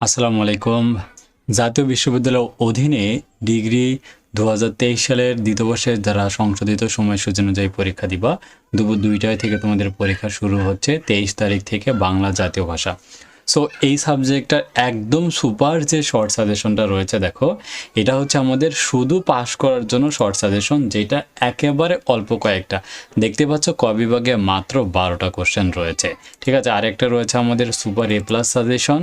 আসসালামু আলাইকুম। জাতীয় বিশ্ববিদ্যালয়ের অধীনে ডিগ্রি দু হাজার তেইশ সালের দ্বিতীয় বর্ষের দ্বারা সংশোধিত সময়সূচি অনুযায়ী পরীক্ষা দিবা। দুপুর দুইটায় থেকে তোমাদের পরীক্ষা শুরু হচ্ছে তেইশ তারিখ থেকে বাংলা জাতীয় ভাষা। সো এই সাবজেক্টটার একদম সুপার যে শর্ট সাজেশনটা রয়েছে, দেখো, এটা হচ্ছে আমাদের শুধু পাস করার জন্য শর্ট সাজেশন যেটা একেবারে অল্প কয়েকটা। দেখতে পাচ্ছ, ক বিভাগে মাত্র বারোটা কোশ্চেন রয়েছে। ঠিক আছে, আরেকটা রয়েছে আমাদের সুপার এ প্লাস সাজেশন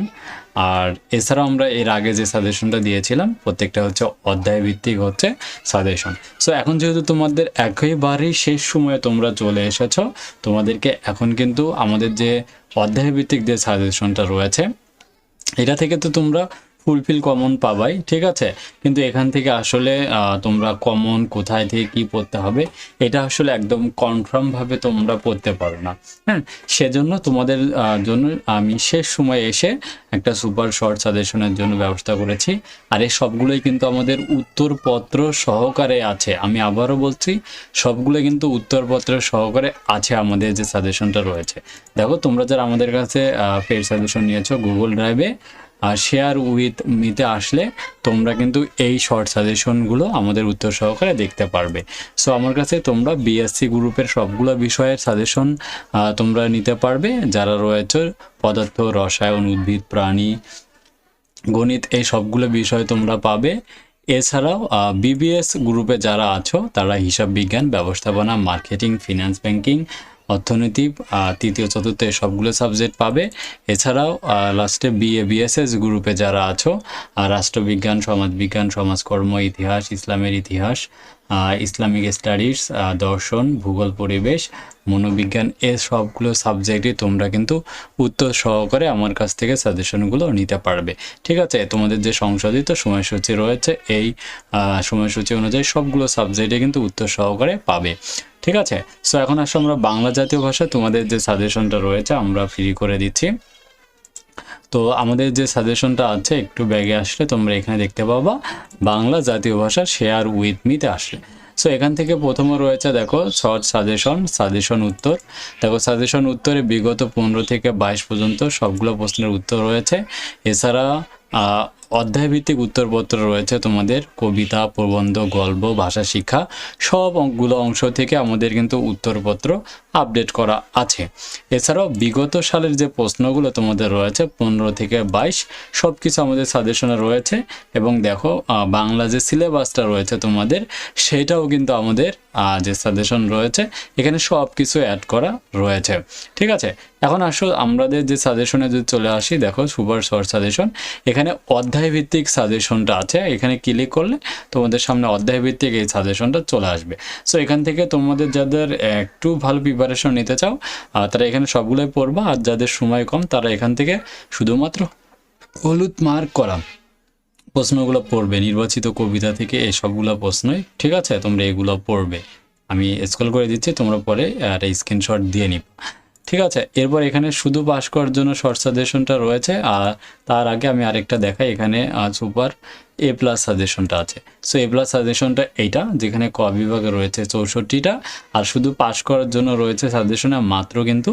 আর এছাড়াও আমরা এর আগে যে সাজেশনটা দিয়েছিলাম, প্রত্যেকটা হচ্ছে অধ্যায় ভিত্তিক হচ্ছে সাজেশন সো এখন যেহেতু তোমাদের একেবারেই শেষ সময়ে তোমরা চলে এসেছ, তোমাদেরকে এখন কিন্তু আমাদের যে অধ্যায় ভিত্তিক যে সাজেশনটা রয়েছে এটা থেকে তো তোমরা ফুলফিল কমন পাবাই, ঠিক আছে? কিন্তু এখান থেকে আসলে তোমরা কমন কোথায় থেকে কি পড়তে হবে, এটা আসলে একদম কনফার্মভাবে তোমরা পড়তে পারো না। হ্যাঁ সেজন্য তোমাদের জন্য আমি শেষ সময় এসে একটা সুপার শর্ট সাজেশনের জন্য ব্যবস্থা করেছি। আর এই সবগুলোই কিন্তু আমাদের উত্তরপত্র সহকারে আছে। আমি আবারও বলছি, সবগুলো কিন্তু উত্তরপত্র সহকারে আছে আমাদের যে সাজেশনটা রয়েছে। দেখো, তোমরা যারা আমাদের কাছে পেড সাজেশন নিয়েছো গুগল ড্রাইভে আর শেয়ার উইথ মিতে আসলে তোমরা কিন্তু এই শর্ট সাজেশনগুলো আমাদের উত্তর সহকারে দেখতে পারবে। সো আমার কাছে তোমরা বিএসসি গ্রুপের সবগুলো বিষয়ের সাজেশন তোমরা নিতে পারবে। যারা রয়েছে পদার্থ, রসায়ন, উদ্ভিদ, প্রাণী, গণিত, এই সবগুলো বিষয় তোমরা পাবে। এছাড়াও বিবিএস গ্রুপে যারা আছো, তারা হিসাব বিজ্ঞান, ব্যবস্থাপনা মার্কেটিং ফিনান্স ব্যাংকিং অর্থনীতি তৃতীয়, চতুর্থ সবগুলো সাবজেক্ট পাবে। এছাড়াও লাস্টে বিএ বিএসএস গ্রুপে যারা আছো রাষ্ট্রবিজ্ঞান, সমাজবিজ্ঞান, সমাজকর্ম, ইতিহাস, ইসলামের ইতিহাস ইসলামিক স্টাডিজ দর্শন, ভূগোল, পরিবেশ, মনোবিজ্ঞান, এ সবগুলো সাবজেক্টই তোমরা কিন্তু উত্তর সহকারে আমার কাছ থেকে সাজেশনগুলো নিতে পারবে। ঠিক আছে? তোমাদের যে সংশোধিত সময়সূচি রয়েছে, এই সময়সূচি অনুযায়ী সবগুলো সাবজেক্টে কিন্তু উত্তর সহকারে পাবে। ঠিক আছে? সো এখন আসলে আমরা বাংলা জাতীয় ভাষা তোমাদের যে সাজেশনটা রয়েছে, আমরা ফ্রি করে দিচ্ছি। তো আমাদের যে সাজেশনটা আছে, একটু ব্যাগে আসলে তোমরা এখানে দেখতে পাবা, বাংলা জাতীয় ভাষা শেয়ার উইথ মিতে আসলে। সো এখান থেকে প্রথমে রয়েছে, দেখো শর্ট সাজেশন সাজেশন উত্তর। দেখো সাজেশন উত্তরে বিগত পনেরো থেকে বাইশ পর্যন্ত সবগুলো প্রশ্নের উত্তর রয়েছে। এছাড়া অধ্যায়ভিত্তিক উত্তরপত্র রয়েছে তোমাদের, কবিতা, প্রবন্ধ, গল্প, ভাষা, শিক্ষা সব অঙ্কগুলো অংশ থেকে আমাদের কিন্তু উত্তরপত্র আপডেট করা আছে। এছাড়াও বিগত সালের যে প্রশ্নগুলো তোমাদের রয়েছে, পনেরো থেকে বাইশ সব কিছু আমাদের সাজেশনে রয়েছে। এবং দেখো বাংলা যে সিলেবাসটা রয়েছে তোমাদের, সেটাও কিন্তু আমাদের যে সাজেশন রয়েছে, এখানে সব কিছু অ্যাড করা রয়েছে। ঠিক আছে? এখন আসো আমাদের যে সাজেশনে যদি চলে আসি, দেখো সুপার শর্ট সাজেশন। এখানে অধ্যায় ভিত্তিক সাজেশনটা আছে, এখানে ক্লিক করলে তোমাদের সামনে অধ্যায় ভিত্তিক এই সাজেশনটা চলে আসবে। সো এখান থেকে তোমাদের যাদের একটু ভালো প্রিপারেশন নিতে চাও তারা এখানে সবগুলোই পড়বা, আর যাদের সময় কম, তারা এখান থেকে শুধুমাত্র হলুদ মার্ক করা প্রশ্নগুলো পড়বে, নির্বাচিত কবিতা থেকে এই সবগুলো প্রশ্নই, ঠিক আছে? তোমরা এগুলো পড়বে। আমি স্ক্রল করে দিচ্ছি, তোমরা পরে একটা স্ক্রিনশট দিয়ে নিব। ঠিক আছে, এরপর এখানে শুধু পাস করার জন্য শর্ট সাজেশনটা রয়েছে, আর তার আগে আমি আরেকটা দেখাই এখানে সুপার এ প্লাস সাজেশনটা আছে। সো এ প্লাস সাজেশনটা এইটা, যেখানে ক বিভাগে রয়েছে চৌষট্টিটা, আর শুধু পাস করার জন্য রয়েছে সাজেশনে মাত্র কিন্তু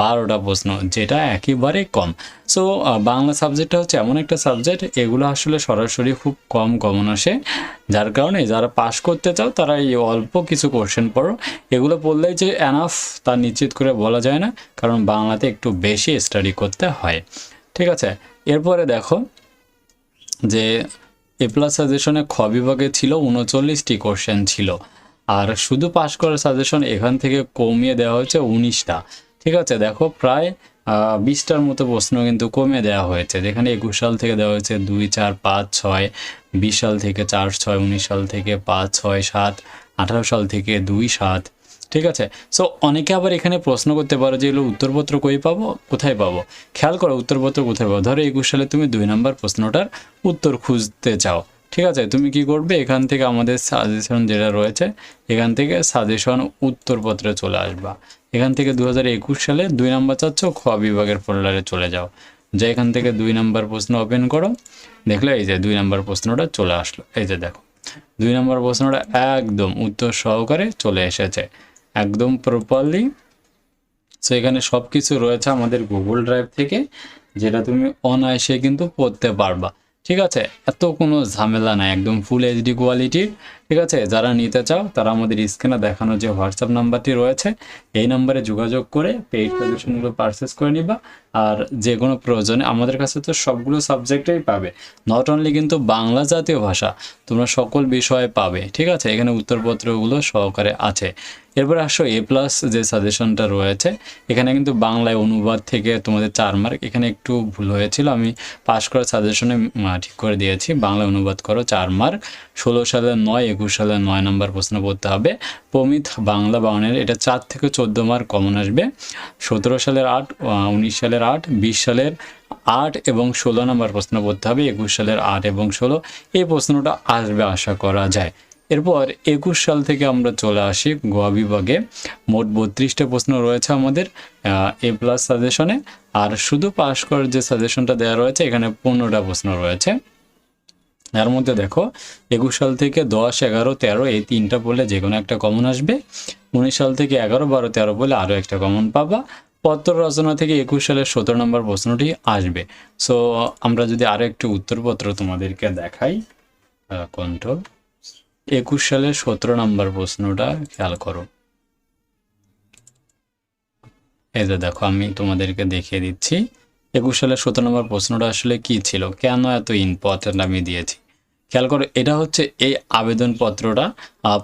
বারোটা প্রশ্ন, যেটা একেবারে কম। সো বাংলা সাবজেক্টটা হচ্ছে এমন একটা সাবজেক্ট এগুলো আসলে সরাসরি খুব কম কমন আসে। যার কারণে যারা পাস করতে চাও, তারা এই অল্প কিছু কোশ্চেন পড়ো। এগুলো পড়লেই যে অ্যানাফ তা নিশ্চিত করে বলা যায় না, কারণ বাংলাতে একটু বেশি স্টাডি করতে হয়। ঠিক আছে? এরপরে দেখো যে এ প্লাস সাজেশনে খ বিভাগে ছিল উনচল্লিশটি কোশ্চেন ছিল। আর শুধু পাশ করার সাজেশন এখান থেকে কমিয়ে দেওয়া হয়েছে উনিশটা। ঠিক আছে, দেখো প্রায় বিশটার মতো প্রশ্ন কিন্তু কমিয়ে দেওয়া হয়েছে। যেখানে একুশ সাল থেকে দেওয়া হয়েছে দুই, চার, পাঁচ, ছয়, বিশ সাল থেকে চার, ছয়, উনিশ সাল থেকে পাঁচ, ছয়, সাত, আঠারো সাল থেকে দুই, সাত ঠিক আছে? সো অনেকে আবার এখানে প্রশ্ন করতে পারো যে, এগুলো উত্তরপত্র কই পাবো? কোথায় পাবো? খেয়াল করো, উত্তরপত্র কোথায় পাবো? ধরো, একুশ সালে তুমি দুই নম্বর প্রশ্নটার উত্তর খুঁজতে চাও। ঠিক আছে? তুমি কি করবে? এখান থেকে আমাদের সাজেশন যেটা রয়েছে, এখান থেকে সাজেশন উত্তরপত্রে চলে আসবা। এখান থেকে দু সালে দুই নম্বর চাচ্ছ, খ বিভাগের ফোল্ডারে চলে যাও। যে এখান থেকে দুই নম্বর প্রশ্ন ওপেন করো। দেখলে এই যে দুই নম্বর প্রশ্নটা চলে আসলো। এই যে দেখো, দুই নম্বর প্রশ্নটা একদম উত্তর সহকারে চলে এসেছে। একদম প্রপারলি সো এখানে সব কিছু রয়েছে আমাদের গুগল ড্রাইভ থেকে, যেটা তুমি অনায়াসে কিন্তু পড়তে পারবা। ঠিক আছে? এত কোনো ঝামেলা নাই, একদম ফুল এইচডি কোয়ালিটির ঠিক আছে? যারা নিতে চাও, তারা আমাদের স্ক্রিনে দেখানো যে হোয়াটসঅ্যাপ নাম্বারটি রয়েছে, এই নাম্বারে যোগাযোগ করে পেইড সাজেশনগুলো পারচেস করে নিবা। আর যে কোনো প্রয়োজনে আমাদের কাছে তো সবগুলো সাবজেক্টেই পাবে। নট অনলি কিন্তু বাংলা জাতীয় ভাষা তোমরা সকল বিষয়ে পাবে। ঠিক আছে? এখানে উত্তরপত্রগুলো সহকারে আছে। এরপর আসো এ প্লাস যে সাজেশনটা রয়েছে, এখানে কিন্তু বাংলায় অনুবাদ থেকে তোমাদের চার মার্ক এখানে একটু ভুল হয়েছিল, আমি পাশ করার সাজেশনে ঠিক করে দিয়েছি। বাংলা অনুবাদ করো চার মার্ক ষোলো সালে নয়, একুশ সালে নয় নম্বর প্রশ্ন পড়তে হবে। পমিত বাংলা বাউনের এটা চার থেকে চোদ্দ মার্ক কমন আসবে। সতেরো সালের আট উনিশ সালের আট, বিশ সালের আট এবং ষোলো নম্বর প্রশ্ন পড়তে হবে, একুশ সালের আট এবং ষোলো। এই প্রশ্নটা আসবে, আশা করা যায়। এরপর একুশ সাল থেকে আমরা চলে আসি গোয়া বিভাগে। মোট বত্রিশটা প্রশ্ন রয়েছে আমাদের এ প্লাস সাজেশনে আর শুধু পাশ করার যে সাজেশনটা দেওয়া রয়েছে, এখানে পনেরোটা প্রশ্ন রয়েছে। এর মধ্যে দেখো, একুশ সাল থেকে দশ, এগারো, তেরো, এই তিনটা পড়লে যে কোনো একটা কমন আসবে। উনিশ সাল থেকে এগারো, বারো, তেরো পড়লে আরও একটা কমন পাবা। পত্র রচনা থেকে একুশ সালের সতেরো নম্বর প্রশ্নটি আসবে। সো আমরা যদি আরও একটু উত্তরপত্র তোমাদেরকে দেখাই কন্ট্রোল একুশ সালের সতেরো নম্বর প্রশ্নটা খেয়াল করো। এই যে দেখো, আমি তোমাদেরকে দেখিয়ে দিচ্ছি, একুশ সালের সতেরো নম্বর প্রশ্নটা আসলে কি ছিল? কেন এত ইম্পর্টেন্ট আমি দিয়েছি? খেয়াল করো, এটা হচ্ছে এই আবেদনপত্রটা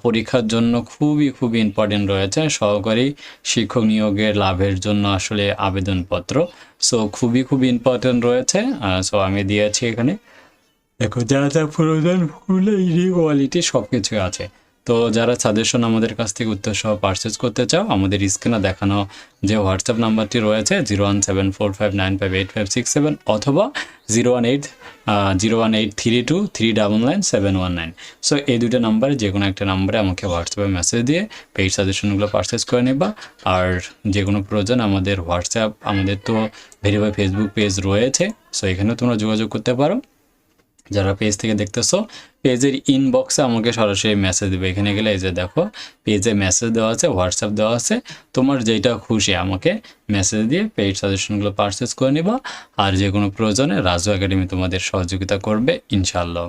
পরীক্ষার জন্য খুবই খুবই ইম্পর্টেন্ট রয়েছে, সহকারী শিক্ষক নিয়োগের লাভের জন্য আসলে আবেদনপত্র। সো খুবই খুবই ইম্পর্টেন্ট রয়েছে সো আমি দিয়েছি এখানে। দেখো যা যা প্রয়োজন ফুল এইচডি কোয়ালিটি সব কিছুই আছে। তো যারা সাজেশন আমাদের কাছ থেকে উত্তর সহ পারচেস করতে চাও, আমাদের স্ক্রিনে দেখানো যে হোয়াটসঅ্যাপ নাম্বারটি রয়েছে zero one seven four five nine five eight five six seven অথবা zero one eight zero one eight three two three double nine seven one nine so এই দুটো নাম্বারে যে কোনো একটা নাম্বারে আমাকে হোয়াটসঅ্যাপে মেসেজ দিয়ে পেইড সাজেশনগুলো পারচেস করে নেবা। আর যে কোনো প্রয়োজন আমাদের হোয়াটসঅ্যাপ আমাদের তো ভেরিফাই ফেসবুক পেজ রয়েছে সো এখানেও তোমরা যোগাযোগ করতে পারো। যারা পেজ থেকে দেখতেছো পেজের ইনবক্সে আমাকে সরাসরি মেসেজ দেবে। এখানে গেলে এই যে দেখো পেজে মেসেজ দেওয়া আছে হোয়াটসঅ্যাপ দেওয়া আছে। তোমার যেটা খুশি আমাকে মেসেজ দিয়ে পেইড সাজেশনগুলো পারচেস করে নিবা। আর যে কোনো প্রয়োজনে রাজু একাডেমি তোমাদের সহযোগিতা করবে ইনশাল্লাহ